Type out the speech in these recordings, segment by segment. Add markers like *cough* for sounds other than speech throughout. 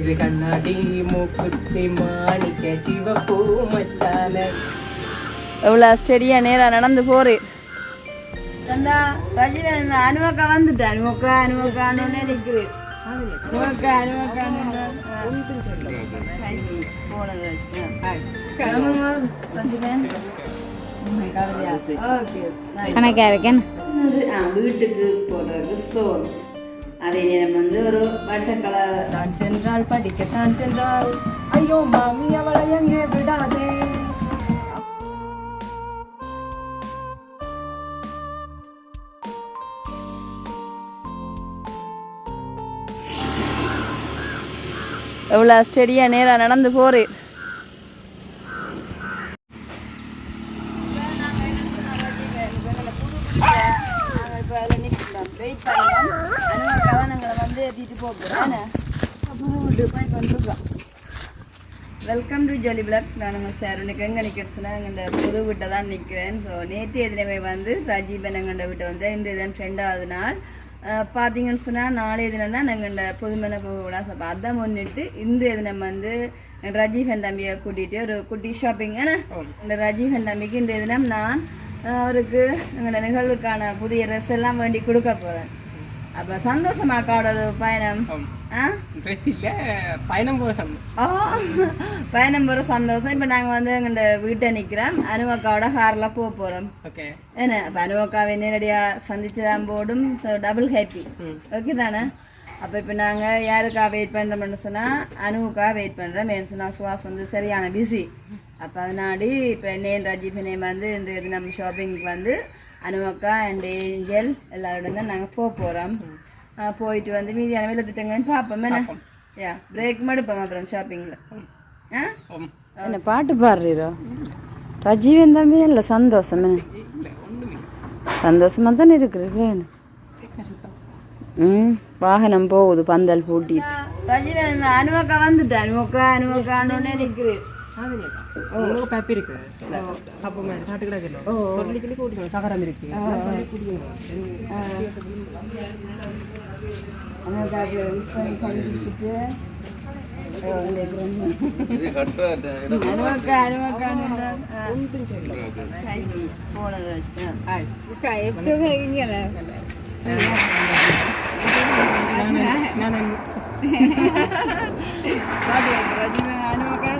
இது கண்ணாடி மூக்குத்தி மாணிக்க சிவப்பூ மச்சான. எவ்வளோ ஸ்டெடியாக நேராக நடந்து போகிறேன் தந்தா ரஜினி அனுமக்கா வந்துட்டு. அனுமக்கா அனுமக்கான்னு நினைக்கிறேன் அனுமக்கா அனுமக்கான்னு போனது கணக்கா இருக்கேன். வீட்டுக்கு போடுற ரிசோர்ஸ் அதை நம்ம வந்து ஒரு வட்டக்கலர் தான் சென்றால் படிக்கத்தான் சென்றால். ஐயோ மாமி அவளை எங்கே விடாதே? எவ்வளோ ஸ்டெடியாக நேராக நடந்து போகிறேன் இப்போ அதில் நிற்கலாம் வெயிட் பண்ணலாம் அனுமக்கா தான் நாங்களை வந்து ஏற்றிட்டு போகிறோம் வீட்டு போய் கொண்டிருக்கோம் வெல்கம் டு ஜோலி பிளாக் நான் நம்ம சார் உனக்கு எங்கே நிற்கிறேன் எங்கள் புது வீட்டை தான் நிற்கிறேன் ஸோ நேற்று எதிரமே வந்து ராஜீவன் எங்கள்ட வீட்டை வந்து இன்று இதன் ரெண்டாவது நாள். பார்த்தீங்கன்னு சொன்னால் நாளைய தினம் தான் நாங்கள் புதுமண போகலாம் ஸோ அதை முன்னிட்டு இன்றைய தினம் வந்து ரஜீவன் தம்பியை கூட்டிகிட்டு ஒரு குட்டி ஷாப்பிங் ஏன்னா இந்த ரஜீவன் தம்பிக்கு இன்றைய தினம் நான் அவருக்கு எங்களோட நிகழ்வுக்கான புதிய ட்ரெஸ் எல்லாம் வேண்டி கொடுக்க போகிறேன் அப்போ சந்தோஷமா அக்காவோட பயணம்? ஆ? ட்ரெஸ் இல்லை பயணம் போக சந்தோம் ஆ, பயணம் போகிற சந்தோஷம். இப்போ நாங்கள் வந்து எங்கள்ட வீட்டை நிற்கிறோம் அனுவக்காவோட காரில் போக போகிறோம் ஓகே. என்ன? அப்போ அனுவக்காவை நேரடியாக சந்திச்சுதான் போடும். டபுள் ஹாப்பி ஓகே தானே? அப்போ இப்போ நாங்கள் யாருக்கா வெயிட் பண்ணுறோம்னு சொன்னால் அனுவுக்கா வெயிட் பண்ணுறோம் ஏன்னு சொன்னால் சுவாஸ் வந்து சரியான பிஸி அப்போ அதனாடி இப்போ நேன் ராஜீப் நேம் வந்து இந்த இது நம்ம ஷாப்பிங்க்கு வந்து அனுவக்கா அண்ட் ஏஞ்சல் எல்லாரோட தான் நாங்கள் போக போகிறோம் போயிட்டு வந்து மீதியான வேலை திட்டங்கன்னு பார்ப்போம் என்ன? யா பிரேக் மட்டும் அப்புறம் ஷாப்பிங்கில் ஆ? என்ன பாட்டு பாடுறீரோ? ரஜீவன் தம்பி இல்லை சந்தோஷம் என்ன? சந்தோஷமாக தானே இருக்குது ம் வாகனம் போகுது பந்தல் பூட்டிட்டு. ரஜினி அனுமக்கா வந்துட்டு? அனுமக்கா அனுமக்கான்னு நினைக்கிறேன். உங்களுக்கு பேப்பர் இருக்கு அப்போ சாட்டு கிடக்கணும் சொல்லி சொல்லி கூட்டிக்கணும் சகரம் இருக்கு சொல்லி அனுமக்கான்னு போனது வச்சுட்டேன் எப்படி இருக்கீங்களா பாட்டியா ரஜினி அனுமக்கா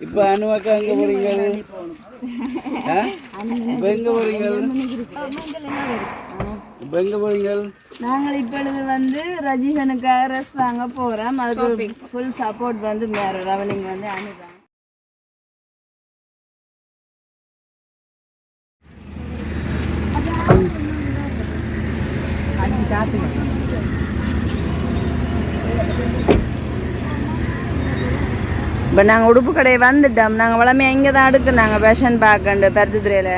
இப்ப அனுவாக்கா எங்க போறீங்க? ஆ? இப்ப எங்க போறீங்க? இப்ப எங்க போறீங்க? நாங்கள் இப்பொழுது வந்து ரஜீவனுக்காக ட்ரெஸ் வாங்க போகிறோம் அதுக்கு ஃபுல் சப்போர்ட் வந்து வேறு ரவலிங் வந்து அனுதான் இப்போ நாங்கள் உடுப்பு கடையை வந்துட்டோம் நாங்கள் வளமையாக இங்கே தான் அடுக்கு நாங்கள் ஃபேஷன் பார்க்கண்டு பருத்துத்துறையில்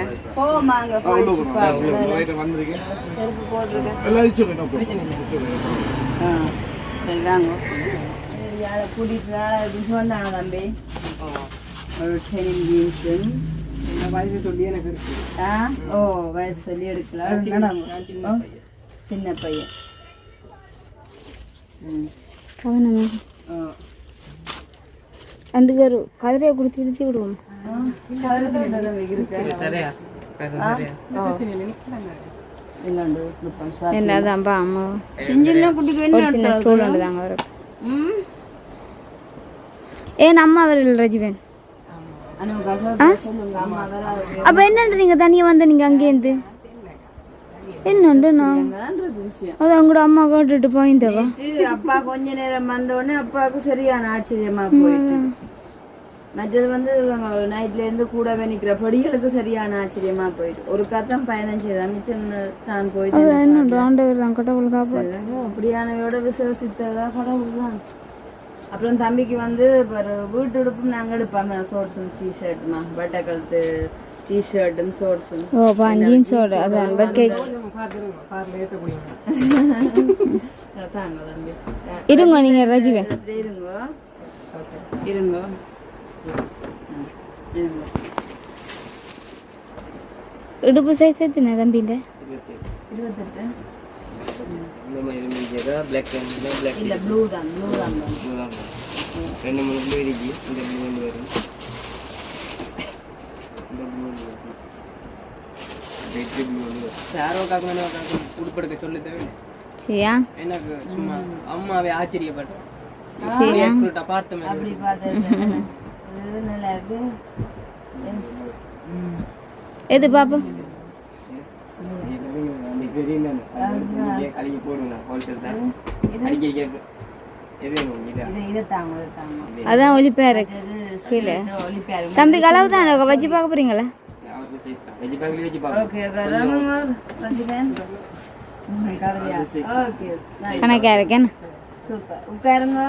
ஆ சரி வாங்க யாரை கூட்டிட்டு வந்தாங்க தம்பி ஒரு டெனிம் ஜீன்ஸும் வயசு சொல்லி எனக்கு ஆ ஓ வயசு சொல்லி எடுக்கலாம் சின்ன பையன் ம் கவனமா ஒரு கதிரையை கொடுத்து இழுத்தி விடுவோம். சார் என்னதான்பா அம்மா? சின்ன ஸ்டூல் உண்டு தாங்க அவருக்கு ஏன் அம்மா வரல ரஜிவன். அப்ப என்னண்டு நீங்க தனியா வந்து நீங்க அங்கேருந்து? என்னண்டு நான்? அது அவங்களோட அம்மா கேட்டுட்டு போயிருந்தவா அப்பா கொஞ்ச நேரம் வந்த உடனே அப்பாவுக்கு சரியான ஆச்சரியமா போயிட்டு. மற்றது வந்து இவங்க நைட்ல இருந்து கூடவே நிக்கிற படிகளுக்கு சரியான ஆச்சரியமா போயிட்டு ஒரு கத்தம் செய்தான் மிச்சம் தான் போயிட்டு ஆண்டவர் தான் கடவுள் காப்பா அப்படியானவையோட விசுவசித்ததா கடவுள் தான் அப்புறம் தம்பிக்கு வந்து வீட்டு உடுப்பும் நாங்கள் எடுப்போம் ஷோர்ட்ஸும் டிஷர்ட்டுமா பட்டை கழுத்து டிஷர்ட்டும் ஷோர்ட்ஸும் ஓ பாஞ்சின்னு சொல்ற அதான் இருங்க நீங்க ரஜிவே இருங்கோ இருங்கோ இடுப்பு சைஸ் எத்தனை தம்பின்ற இருபத்தெட்டு இந்த மாதிரி முடிஞ்சதா பிளாக் பிளாக் இல்ல ப்ளூ தான் ப்ளூ தான் ரெண்டு மூணு ப்ளூ இருக்கு இந்த ப்ளூ ஒன்று வரும் இந்த ப்ளூ ஒன்று வரும் ரெட் ப்ளூ ஒன்று வரும் யாரோ காக்கு காக்கு உடுப்படுக்க சொல்லி தேவை சரியா எனக்கு சும்மா அம்மாவே ஆச்சரியப்பட்டேன் சரியா பார்த்து அப்படி பார்த்து இது நல்லா இருக்கு எது தாங்க அதான் இருக்கு கீழே. தம்பிக்கு அளவு தான் வச்சு பார்க்க போறீங்களா? அவருக்கு சைஸ் தான் வெஜி பேக்கில் வெஜி பார்க்க ஓகே ரஞ்சிதன் ஓகே கணக்கா இருக்கேன். சூப்பர் உட்காருங்க.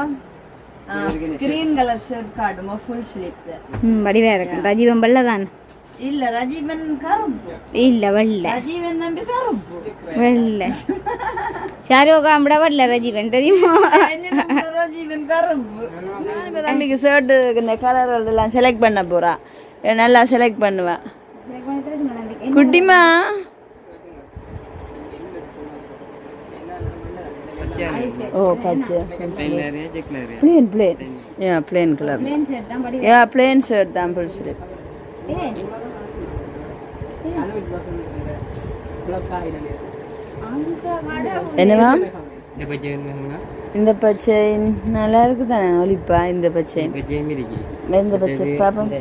கிரீன் கலர் ஷர்ட் காட்டுமா ஃபுல் ஸ்லீப் ம் வடிவா இருக்கு ரஜீவன் வெள்ள தான். இல்ல ரஜீவன் கருப்பு இல்ல வெள்ள. ரஜீவன் தம்பி கருப்பு வெள்ள. ஷாருக் கான் வெள்ள ரஜீவன் தெரியுமா? ரஜீவன் கருப்பு தம்பிக்கு ஷர்ட்டு இந்த கலர் எல்லாம் செலக்ட் பண்ண போறா. நல்லா செலக்ட் பண்ணுவா. குட்டிமா? பிளேன் பிளேன் யா பிளேன் கலர் யா பிளேன் ஷர்ட் தான் ஃபுல் ஸ்லீப் என்னவா? இந்த பச்சை நல்லா இருக்கு தானே ஒலிப்பா இந்த பச்சை. இந்த பச்சை பாப்போம்.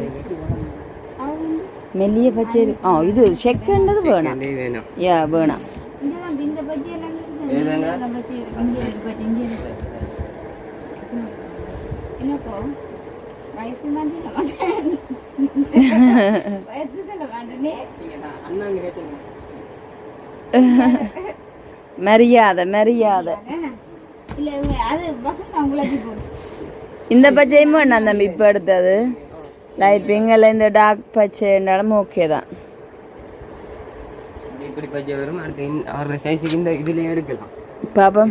மெல்லிய பச்சை இருக்கு. ஆ இது செகண்டது வேணாம். யா வேணாம். கேட்டு மரியாதை மரியாதை இந்த பச்சையும் வேணாம் தம்பி இப்போ எடுத்தது லைட் பிங்கில் இந்த டார்க் பச்சைனாலும் ஓகே தான் இப்படி பச்சை வரும் அடுத்து அவரோட சைஸுக்கு இந்த இதுலயே எடுக்கலாம். பாப்போம்.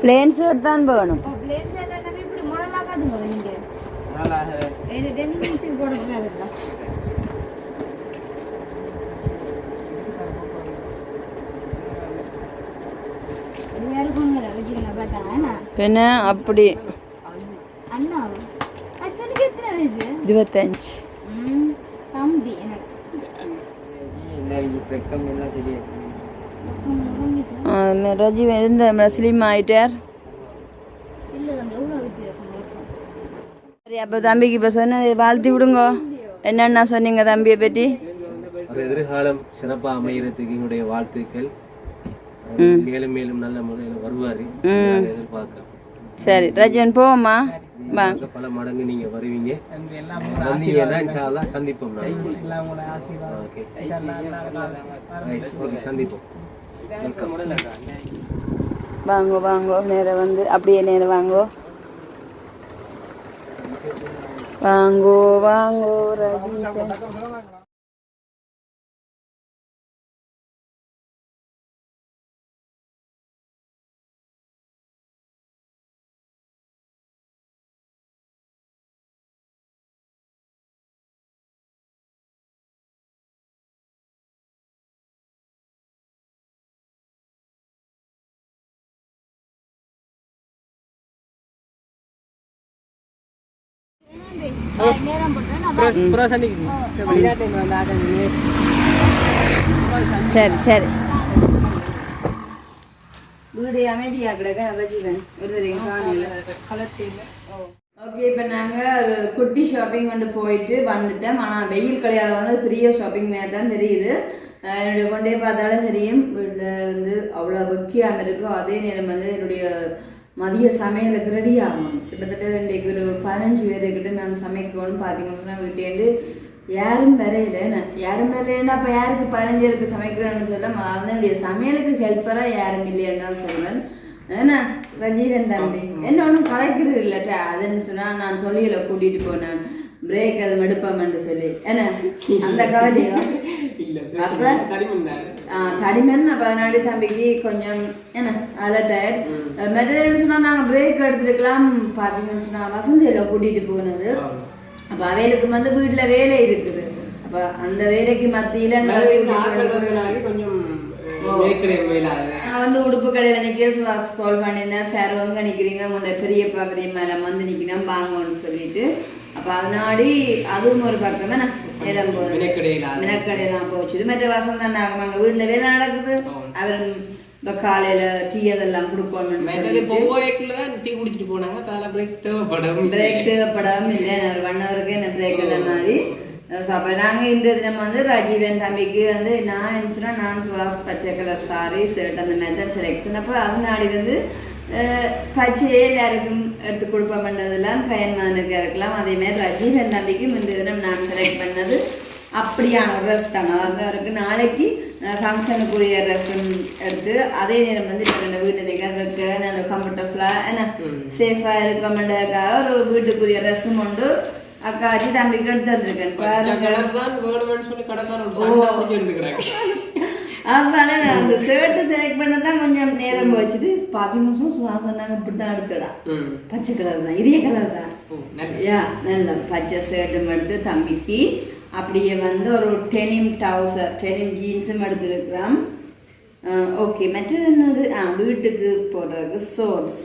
பிளேன் ஷர்ட் தான் வேணும். ஓ பிளேஸ் நம்ம இப்படி காட்டுங்க இது போட கூடாது அப்படி. அண்ணா. இருபத்தஞ்சு தம்பி ரஜி இருந்த ஸ்லிம் ஆயிட்டார் இல்லை தம்பி எவ்வளோ வித்தியாசம் இருக்கும் சரி அப்போ தம்பிக்கு இப்போ சொன்னது வாழ்த்தி விடுங்க என்னென்ன சொன்னீங்க தம்பியை பற்றி ஒரு எதிர்காலம் சிறப்பா அமையறதுக்கு என்னுடைய வாழ்த்துக்கள் மேலும் மேலும் நல்ல முறையில் வருவாரு நாங்க எதிர்பார்க்கிறோம் சரி ரஜிவன் போவோம்மா பல மடங்கு நீங்க வருவீங்க. வந்தீங்கன்னா இன்ஷா அல்லாஹ் சந்திப்போம் ஓகே. சந்திப்போம். வாங்கோ வாங்கோ. நேரம் வந்து அப்படியே நேரம் வாங்கோ. வாங்கோ வாங்கோ ரஜி சரி சரி வீடு அமைதியா கிடக்க ரஜிவன் ஓகே இப்போ நாங்கள் ஒரு குட்டி ஷாப்பிங் கொண்டு போயிட்டு வந்துட்டோம் ஆனால் வெயில் கலையால் வந்து பெரிய ஷாப்பிங் மாதிரி தான் தெரியுது என்னுடைய கொண்டே பார்த்தாலே தெரியும் வீட்டில் வந்து அவ்வளோ வெக்கியாமல் இருக்கும் அதே நேரம் வந்து என்னுடைய மதிய சமையலுக்கு ரெடி ஆகணும். கிட்டத்தட்ட இன்றைக்கு ஒரு பதினஞ்சு பேருக்கிட்ட நான் சமைக்கணும்னு பார்த்தீங்கன்னு சொன்னால் வீட்டேந்து யாரும் வரையில. என்ன யாரும் வரையிலன்னா அப்போ யாருக்கு பதினஞ்சு பேருக்கு சமைக்கிறேன்னு சொல்ல அதான் என்னுடைய சமையலுக்கு ஹெல்ப்பராக யாரும் இல்லைன்னு தான் சொல்லுவேன். ஏன்னா ரஜீவன் தம்பி. என்ன ஒன்றும் கலைக்கிறது இல்லட்டா அதுன்னு சொன்னா நான் சொல்லியில கூட்டிட்டு போனேன். பிரேக் அது எடுப்போம்னு சொல்லி. என்ன அந்த கவலையும் *laughs* இல்ல அப்ப தடிமன் தானே அப்போ அதனாடி தம்பிக்கு கொஞ்சம் என்ன அலர்ட் மெத்தட் சொன்னா நாங்கள் பிரேக் எடுத்துருக்கலாம் பார்த்தீங்கன்னு சொன்னா வசந்தியில் கூட்டிட்டு போனது அப்போ அவைகளுக்கு வந்து வீட்டில் வேலை இருக்குது அப்போ அந்த வேலைக்கு மத்தியில் கொஞ்சம் வந்து உடுப்பு கடையில் நிற்க சுவாஸ் கால் பண்ணியிருந்தேன் சார் எங்கே நிற்கிறீங்க உங்களோட பெரியப்பா பெரியம்மா வந்து நிற்கிறேன் வாங்கன்னு சொல்லிட்டு அப்போ அதனாடி அதுவும் ஒரு பக்கம் வினைக்கடையில மினக்கடையெல்லாம் போச்சுது மற்ற வசந்தம் நாங்கள் அங்கே வீட்டில் வேலை நடக்குது. அவர் இப்போ காலையில் டீ அதெல்லாம் சொல்லிட்டு. போவேக்குள்ள தான் டீ குடிச்சிட்டு போனாங்க. அதில் பிரேக் தேவைப்படும் பிரேக் தேவைப்படாம இல்லை. ஒன் ஹவருக்கு என்ன பிரேக் எடுத்த மாதிரி. ஸோ அப்போ நாங்கள் இந்த தினம் வந்து ராஜீவன் தம்பிக்கு வந்து நான் என்ன நான் சுவாஸ் பச்சை கலர் சாரி ஷர்ட் அந்த மெத்தட் செலெக்ஷன் அப்போ அதனாடி வந்து பச்சையே எல்லாருக்கும் எடுத்து கொடுப்போம்ன்றதெல்லாம் கயன்மானுக்கு இருக்கலாம். அதே மாதிரி ரஜீவன் தம்பிக்கும் இந்த தினம் நான் செலக்ட் பண்ணது அப்படியான ட்ரெஸ் தான். அதாவது அவருக்கு நாளைக்கு ஃபங்க்ஷனுக்குரிய ட்ரெஸ் எடுத்து அதே நேரம் வந்து இப்போ ரெண்டு வீட்டு நிற்கிறதுக்கு நல்ல கம்ஃபர்டபுளாக என்ன சேஃபாக இருக்கமெண்டதுக்காக ஒரு வீட்டுக்குரிய ட்ரெஸ்ஸும் உண்டு. அக்காச்சி தம்பிக்கு எடுத்து வந்திருக்கேன் நான் அந்த ஷர்ட்டு செலக்ட் பண்ண தான் கொஞ்சம் நேரம் போச்சுது. பாதி நிமிஷம் சுவாசம் நாங்கள் இப்படி தான் எடுத்துடா பச்சை கலர் தான். இதே கலர் தான். யா நல்ல பச்சை ஷர்ட்டும் எடுத்து தம்பிக்கு அப்படியே வந்து ஒரு டெனிம் டவுசர் டெனிம் ஜீன்ஸும் எடுத்துருக்கிறோம் ஓகே மற்றது என்னது? ஆ வீட்டுக்கு போடுறதுக்கு சோர்ஸ்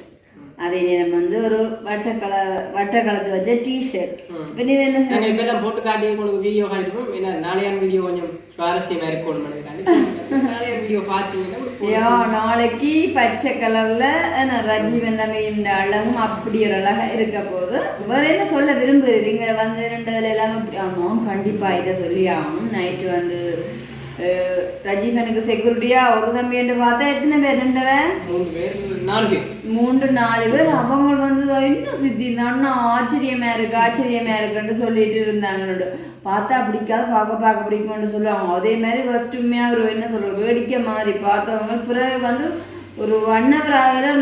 அதே நேரம் வந்து ஒரு வட்ட கலர் வட்ட கலத்து வச்ச டிஷர்ட் இப்போ நீ என்ன போட்டு காட்டி உங்களுக்கு வீடியோ காட்டிப்போம் ஏன்னா நாளையான வீடியோ கொஞ்சம் சுவாரஸ்யமா நாளைக்கு பச்சை கலர்ல ரஜீவன் தம்பியின் அழகும் அப்படி ஒரு அழகா இருக்க போது வேற என்ன சொல்ல விரும்புறீங்க? வந்து ரெண்டதுல எல்லாமே ஆகணும் கண்டிப்பா இதை சொல்லி ஆகணும் நைட்டு வந்து அஹ், ரஜீவனுக்கு செக்யூரிட்டியா ஒரு தம்பி என்று பார்த்தா எத்தனை பேர் மூணு பேர் நாலு பேர் மூன்று நாலு பேர் அவங்க வந்து இன்னும் சித்தி அண்ணா ஆச்சரியமா இருக்கு ஆச்சரியமா இருக்குன்னு சொல்லிட்டு இருந்தாங்க பார்த்தா பிடிக்காது பார்க்க பார்க்க பிடிக்கும்னு சொல்லுவாங்க அதே மாதிரி ஃபர்ஸ்ட் உண்மையாக ஒரு என்ன சொல்றது வேடிக்கை மாதிரி பார்த்தவங்க பிறகு வந்து ஒரு ஒரு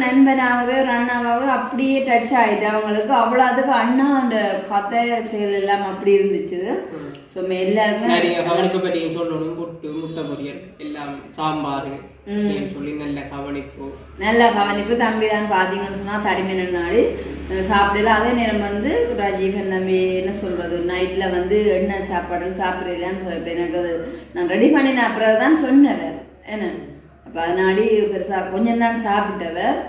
நண்பனாகவே ஒரு அண்ணாவாகவே அப்படியே டச் ஆயிட்டு அவங்களுக்கு அவ்வளோ அதுக்கு அண்ணா அந்த கதை செயல் எல்லாம் அப்படி இருந்துச்சு ஸோ எல்லாருமே நிறைய பற்றி சொல்லணும். புட்டு முட்டை பொரியல் எல்லாம் சாம்பார் சொல்லி நல்ல கவனிப்பு. நல்ல கவனிப்பு. தம்பி தான் பார்த்தீங்கன்னு சொன்னால் தடிமன் நாடு. சாப்பிடல. அதே நேரம் வந்து ராஜீவன் தம்பி என்ன சொல்றது? நைட்டில் வந்து எண்ணெய் சாப்பாடு சாப்பிடலான்னு சொல்லிட்டு எனக்கு அது நான் ரெடி பண்ணின அப்புறம் தான் சொன்னவர். என்ன? அப்போ அதனாடி பெருசாக கொஞ்சம் தான் சாப்பிட்டவர்.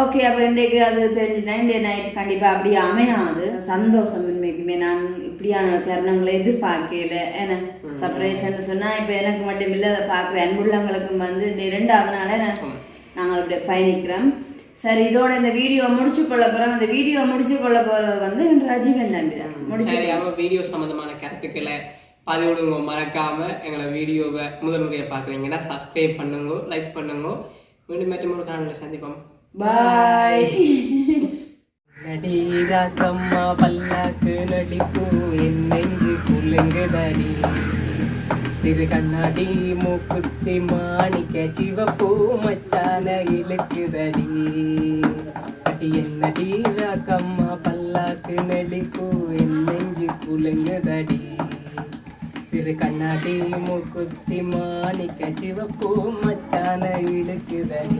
ஓகே அப்போ இன்றைக்கு அது தெரிஞ்சுனா இன்றைய நைட் கண்டிப்பாக அப்படியே அமையாது. சந்தோஷம் உண்மைக்குமே நான் இப்படியான தருணங்களை எதிர்பார்க்கல. ஏன்னா சர்ப்ரைஸ்ன்னு சொன்னால் இப்போ எனக்கு மட்டும் இல்லை அதை பார்க்குற அன்புள்ளவங்களுக்கும் வந்து இந்த ரெண்டாவது நாளே நான் நாங்கள் அப்படியே பயணிக்கிறோம். சரி இதோட இந்த வீடியோ முடிச்சு கொள்ள போகிறோம் இந்த வீடியோ முடிச்சு கொள்ள போகிறது வந்து ராஜீவன் தம்பி தான் முடிச்சு வீடியோ சம்மந்தமான கருத்துக்களை பதிவிடுங்க. மறக்காம எங்களை வீடியோவை முதல் முறையை பார்க்குறீங்கன்னா சப்ஸ்கிரைப் பண்ணுங்க லைக் பண்ணுங்க. மீண்டும் மற்றும் ஒரு காணொலியில் சந்திப்போம் பாய் நடிகாக்கம்மா பல்லாக்கு நடிப்பு என் நெஞ்சு குலுங்குதடி சிறு கண்ணாடி மூக்குத்தி மாணிக்க சிவப்பு மச்சான இழுக்குதடி அடி என்னடி ராக்கம்மா பல்லாக்கு நடிப்பு என் நெஞ்சு குலுங்குதடி சிறு கண்ணாடி மூக்குத்தி மாணிக்க சிவப்பு மச்சான இழுக்குதடி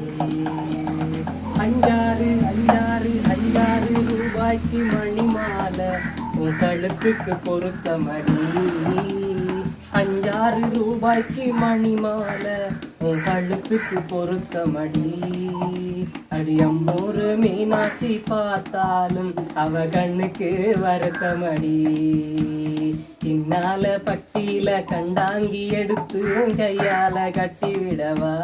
அஞ்சாறு அஞ்சாறு அஞ்சாறு ரூபாய்க்கு மணி மாலை உன் கழுத்துக்கு பொருத்தமடி. அஞ்சாறு ரூபாய்க்கு மணி மாலை உன் கழுத்துக்கு பொருத்தமடி. அடியம்மூரு மீனாட்சி பார்த்தாலும் அவ கண்ணுக்கு வருத்தமடி. சின்னால பட்டியில கண்டாங்கி எடுத்து கையால கட்டி விடவா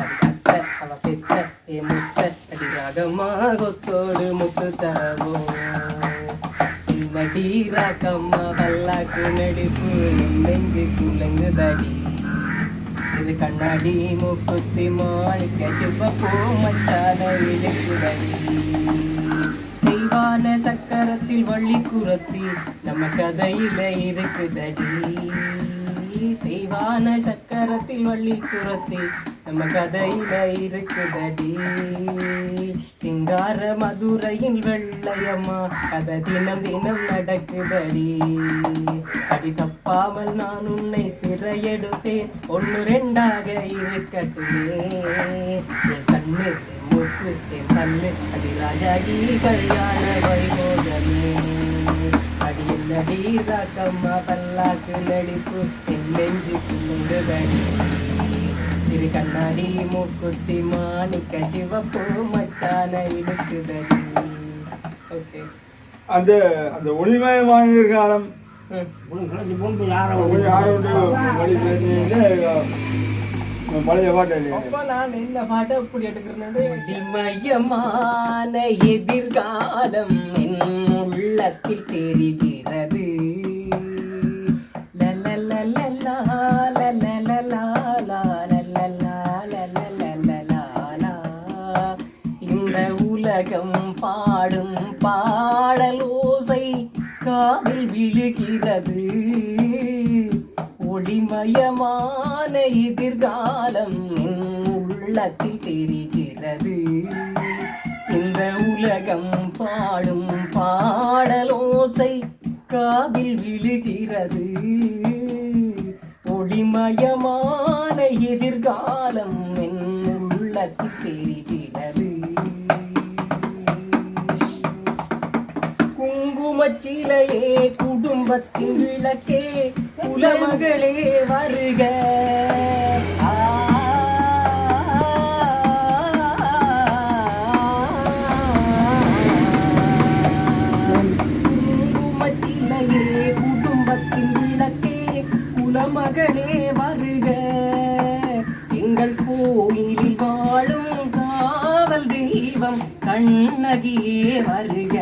அடி அவ பெத்த ஏ முத்த அடி ராகமா கொத்தோடு முத்து தரவோ. நடி ராக்கம்மா பல்லாக்கு நடிப்பு என் நெஞ்சு குலங்குதடி. இது கண்ணாடி முக்குத்தி மாணிக்க சிவப்போ மச்சான இழுக்குதடி தெய்வான சக்கரத்தில் வள்ளி குரத்தி நம்ம கதையில இருக்குதடி. தெய்வான சக்கரத்தில் வள்ளி குரத்தி நம்ம கதையில இருக்குதடி. சிங்கார மதுரையின் வெள்ளையம்மா கதை தினம் தினம் நடக்குதடி. அடி தப்பாமல் நான் உன்னை சிறையெடுப்பேன். ஒன்று ரெண்டாக இருக்கட்டுமே. என் கண்ணு என் என் கண்ணு. அடி ராஜாகி கல்யாண வைபோகமே அடி என்னடி ராக்கம்மா பல்லாக்கு நடிப்பு என் நெஞ்சுக்கு முழுதடி. சிறு கண்ணாடி மூக்குத்தி மாணிக்க சிவப்பு மச்சான இழுக்குதடி. ஓகே அந்த அந்த ஒளிமயமான காலம். பழைய பாட்டு இல்லையா? அப்ப நான் என்ன பாட்டு அப்படி எடுக்கிறேன்? திமயமான எதிர்காலம் என் உள்ளத்தில் தெரிகிறது. உலகம் பாடும் பாடலோசை காதில் விழுகிறது. ஒளிமயமான எதிர்காலம் என் உள்ளத்தில் தெரிகிறது. இந்த உலகம் பாடும் பாடலோசை காதில் விழுகிறது. ஒளிமயமான எதிர்காலம் என் உள்ளத்தில் தெரிகிறது. குங்குமச்சிலையே குடும்பத்தின் விளக்கே குலமகளே வருக ஆ. குடும்பத்தின் விளக்கே குலமகளே வருக எங்கள் கோயிலில் வாழும் காவல் தெய்வம் கண்ணகியே வருக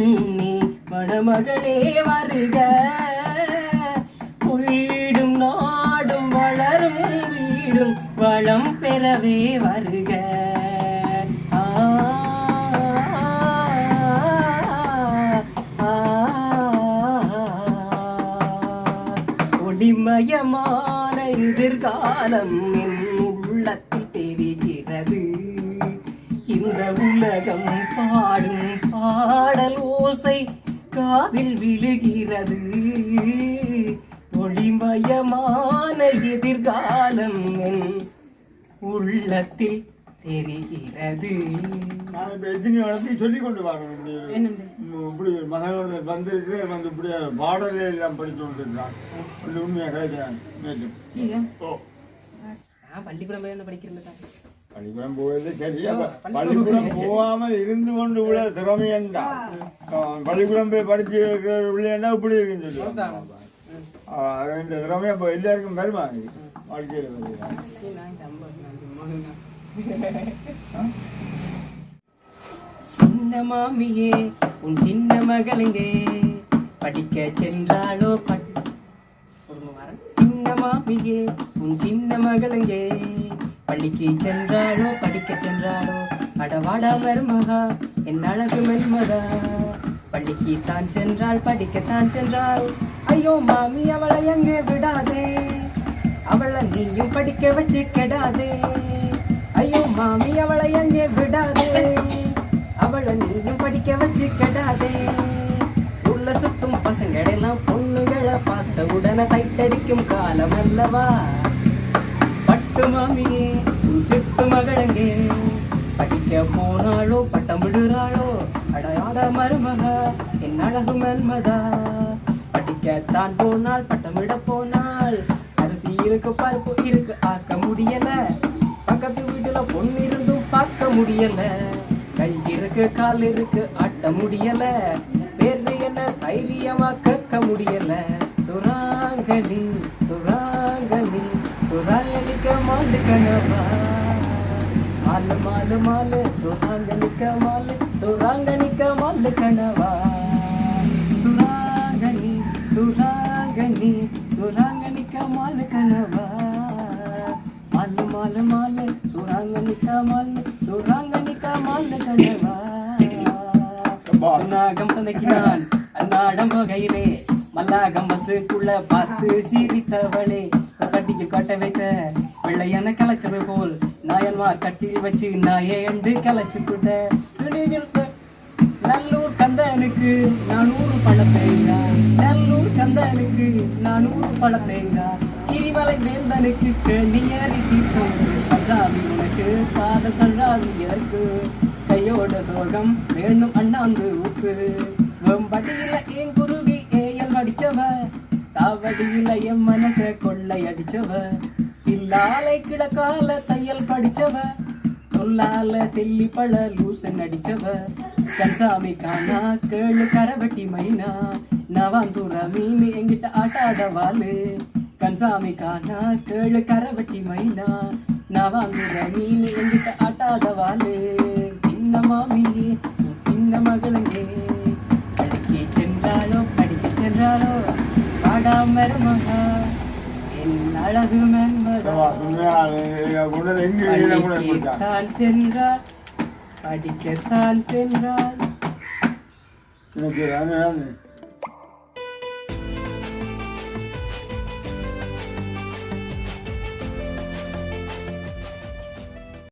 நீ கண்ணி மணமகளே வருக. உள்ளிடும் நாடும் வளரும் வீடும் வளம் பெறவே வருக. ஒளிமயமான எதிர்காலம் என் உள்ளத்தில் தெரிகிறது. இந்த உலகம் பாடும் பாடல் ஓசை காதில் விழுகிறது. ஒளிமயமான எதிர்காலம் என் உள்ளத்தில் தெரிகிறது. நான் இப்ப எத்தனை வளர்த்தி சொல்லிக் கொண்டு வரேன் இப்படி மகனோட வந்திருக்கிறேன் வந்து இப்படி பாடலே எல்லாம் படித்து கொஞ்சம் உண்மையாக நேற்று ஓ. நான் பள்ளிக்கூடம் போய் என்ன படிக்கிறேன் பள்ளிக்கூடம் போவது சரியா? பள்ளிக்கூடம் போகாமல் இருந்து கொண்டு உள்ள திறமையண்டா பள்ளிக்கூடம் போய் படிச்சு இருக்கிற பிள்ளைண்டா இப்படி இருக்குன்னு சொல்லுவாங்க அது இந்த திறமையா இப்போ எல்லாருக்கும் வருமா? வாழ்க்கையில் சின்ன மாமியே உன் சின்ன மகளெங்கே படிக்க சென்றாளோ பட் சின்ன மாமியே உன் சின்ன மகளெங்கே பள்ளிக்கு சென்றாளோ படிக்க சென்றாளோ? அடவாடா மருமகா என் அழகு மருமகா பள்ளிக்கு தான் சென்றாள் படிக்கத்தான் சென்றாள். ஐயோ மாமி அவளை எங்கே விடாதே? அவளை நீயும் படிக்க வச்சு கெடாதே. ஐயோ மாமி அவளை எங்கே விடாதே? அவளை நீயும் படிக்க வச்சு கெடாதே. உள்ள சுத்தும் பசங்களெல்லாம் பொண்ணுகளை பார்த்த உடனே சைட் அடிக்கும் காலம் அல்லவா? சிட்டு மாமியே சிட்டு மகளங்கே. படிக்க போனாளோ பட்டம் விடுறாளோ அடையாட மருமக என் அழகு மன்மதா படிக்கத்தான் போனால் பட்டம் விட போனால் அரிசி இருக்கு பருப்பு இருக்கு ஆக்க முடியல. பக்கத்து வீட்டுல பொண்ணு இருந்தும் பார்க்க முடியல. கை இருக்கு கால் இருக்கு ஆட்ட முடியல. வேறு என்ன தைரியமா கேட்க முடியல. சுராங்கனி சுராங்கனி சுதாங்கலிக்க மாலு கனவா மாலு மாலு மாலு சுதாங்கலிக்க மாலு சுராங்கனிக்க மாலு கனவா சுராங்கனி சுராங்கனி சுராங்கனிக்க மாலு கனவா மாலு மாலு மாலு சுராங்கனிக்க மாலு சுராங்கனிக்க மாலு கனவா நாகம் சதைக்கினான் அந்நாடம் வகையிலே பஸ்ஸுக்குள்ள பார்த்து சிரித்தவளே கட்டிக்கு கட்ட வைத்த வெள்ளையான கலைச்சது போல் நாயன்மார் கட்டி வச்சு நாயே என்று கலைச்சு விட்ட நல்லூர் கந்தனுக்கு நானூறு பழத்தேங்கா. நல்லூர் கந்தனுக்கு நானூறு பழத்தேங்கா. கிரிமலை வேந்தனுக்கு கண்ணியறி தீர்த்தம் பஞ்சாபி உனக்கு பாத கஞ்சாவி இருக்கு கையோட சோகம் வேணும் அண்ணாந்து ஊக்கு. வெம்படியில ஏன் குரு அடிச்சவ. தாவடியில என் மனச கொள்ளை அடிச்சவ. சில்லாலை கிழக்கால தையல் படிச்சவ. சொல்லால தெல்லி பழ லூசன் அடிச்சவ. கன்சாமி காணா கேளு கரவட்டி மைனா. நவாந்தூர மீன் எங்கிட்ட ஆட்டாத வாலு. கன்சாமி காணா கேளு கரவட்டி மைனா. நவாந்தூர மீன் எங்கிட்ட ஆட்டாத வாலு. சின்ன மாமியே சின்ன மகளுங்கே. படிக்க சென்றாலோ பாடாமருமகா என் அழகு மென்பதா கொண்டு எங்க கூட கொடுத்தாங்க படிக்கத்தான் சென்றாள் படிக்கத்தான் சென்றாள் எனக்கு